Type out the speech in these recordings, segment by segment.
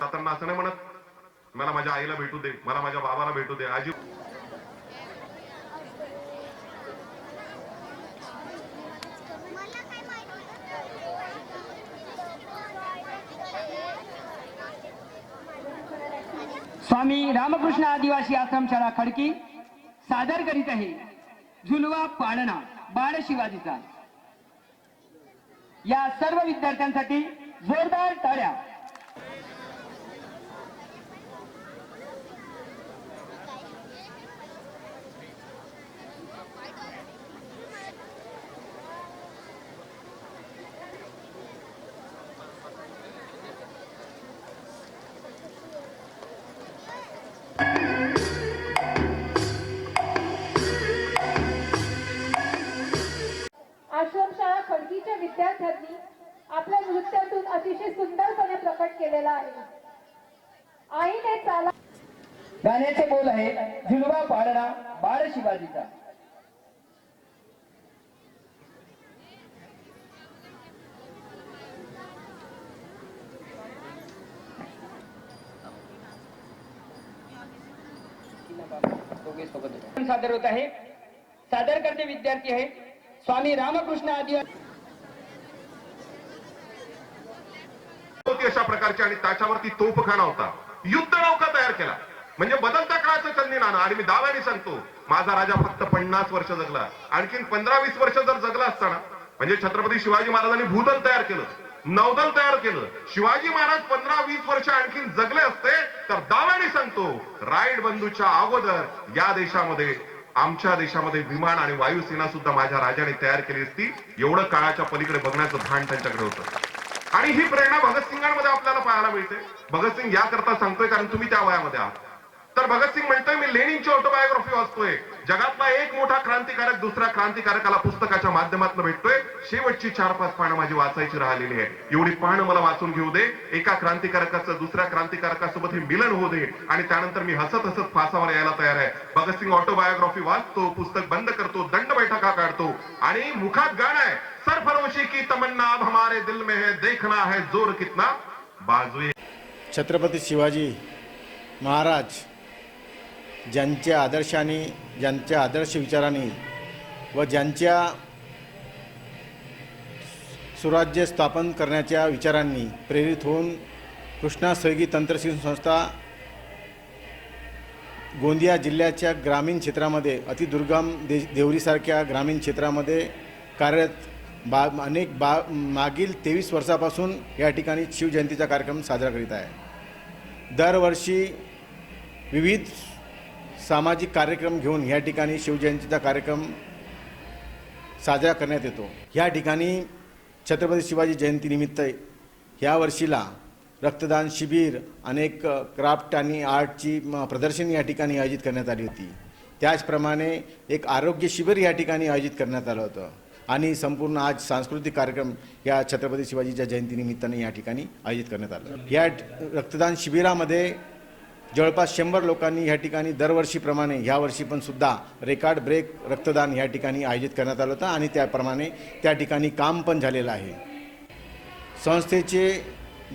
जाताना असं नाही म्हणत मला माझ्या आईला भेटू दे मला माझ्या बाबाला भेटू दे आजी स्वामी रामकृष्ण आदिवासी आश्रमशाळा खडकी सादर करीत आहे. झुलवा पाळणा बाळ शिवाजीचा. या सर्व विद्यार्थ्यांसाठी जोरदार टाळ्या. आपल्या नृत्यातून अतिशय सुंदरपणे प्रकट केलेला आहे. आईने चाला गाण्याचे बोल आहे झुलवा पाळणा बाळ शिवाजीचा. सादर होत आहे. सादर करते विद्यार्थी आहे स्वामी रामकृष्ण आदिवासी होती अशा प्रकारची आणि त्याच्यावरती तोफखाना होता. युद्ध नौका तयार केला. म्हणजे बदलता काळाचं चलनी नाणं. आणि मी दाव्याने सांगतो माझा राजा फक्त पन्नास वर्ष जगला. आणखीन पंधरा वीस वर्ष जर जगला असताना म्हणजे छत्रपती शिवाजी महाराजांनी भूदल तयार केलं नौदल तयार केलं शिवाजी महाराज पंधरा वीस वर्ष आणखीन जगले असते तर दाव्याने सांगतो राईड बंधूच्या अगोदर या देशामध्ये आमच्या देशामध्ये विमान आणि वायुसेना सुद्धा माझ्या राजाने तयार केली असती. एवढं काळाच्या पलीकडे बघण्याचं भान त्यांच्याकडे होतं. आणि ही प्रेरणा भगतसिंगांमध्ये आपल्याला पाहायला मिळते. भगतसिंग याकरता सांगतोय कारण तुम्ही त्या वयामध्ये आहात. तर भगतसिंग म्हणतोय मी लेनिनची ऑटोबायोग्राफी वाचतोय. जगातला एक मोठा क्रांतिकारक दुसऱ्या क्रांतिकारकाला पुस्तकाच्या माध्यमातून भेटतोय. शेवटची चार पाच पानं माझी वाचायची राहिलेली आहे एवढी पानं मला वाचून घेऊ दे. एका क्रांतिकारकाचं दुसऱ्या क्रांतिकारकासोबत हे मिलन होऊ दे. आणि त्यानंतर मी हसत हसत फासावर यायला तयार आहे. भगतसिंग ऑटोबायोग्राफी वाचतो पुस्तक बंद करतो दंड बैठका काढतो. आणि मुखात गाणं आहे सरफरोशी की तमन्ना अब हमारे दिल में है देखना है जोर कितना. बाजू छत्रपती शिवाजी महाराज ज्यांच्या आदर्शाने ज्यांच्या आदर्श विचाराने व ज्यांच्या सुराज्य स्थापन करण्याच्या विचारांनी प्रेरित होऊन कृष्णा सहगी तंत्रशिक्षण संस्था गोंदिया जिल्ह्याच्या ग्रामीण क्षेत्रामध्ये अतिदुर्गम दे देवरीसारख्या ग्रामीण क्षेत्रामध्ये कार्यरत बा अनेक बा मागील तेवीस वर्षापासून या ठिकाणी शिवजयंतीचा कार्यक्रम साजरा करीत आहे. दरवर्षी विविध सामाजिक कार्यक्रम घेऊन या ठिकाणी शिवजयंतीचा कार्यक्रम साजरा करण्यात येतो. या ठिकाणी छत्रपती शिवाजी जयंतीनिमित्त ह्या वर्षीला रक्तदान शिबिर अनेक क्राफ्ट आणि आर्टची म, प्रदर्शनी या ठिकाणी आयोजित करण्यात आली होती. त्याचप्रमाणे एक आरोग्य शिबिर या ठिकाणी आयोजित करण्यात आलं होतं. आणि संपूर्ण आज सांस्कृतिक कार्यक्रम या छत्रपती शिवाजीच्या जयंतीनिमित्ताने या ठिकाणी आयोजित करण्यात आलं. या रक्तदान शिबिरामध्ये जवळपास शंभर लोकांनी या ठिकाणी दरवर्षीप्रमाणे ह्या वर्षी पण सुद्धा रेकॉर्ड ब्रेक रक्तदान या ठिकाणी आयोजित करण्यात आलं होतं आणि त्याप्रमाणे त्या ठिकाणी काम पण झालेलं आहे. संस्थेचे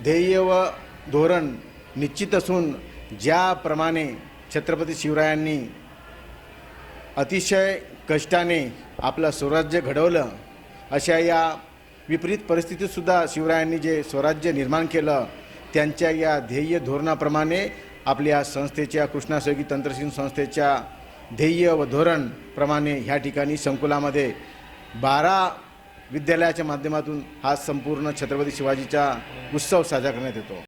ध्येय व धोरण निश्चित असून ज्याप्रमाणे छत्रपती शिवरायांनी अतिशय कष्टाने आपलं स्वराज्य घडवलं अशा या विपरीत परिस्थितीतसुद्धा शिवरायांनी जे स्वराज्य निर्माण केलं त्यांच्या या ध्येय धोरणाप्रमाणे आपल्या संस्थेच्या कृष्णासयोगी तंत्रशिक्षण संस्थेच्या ध्येय व धोरणप्रमाणे ह्या ठिकाणी संकुलामध्ये बारा विद्यालयाच्या माध्यमातून हा संपूर्ण छत्रपती शिवाजीचा उत्सव साजरा करण्यात येतो.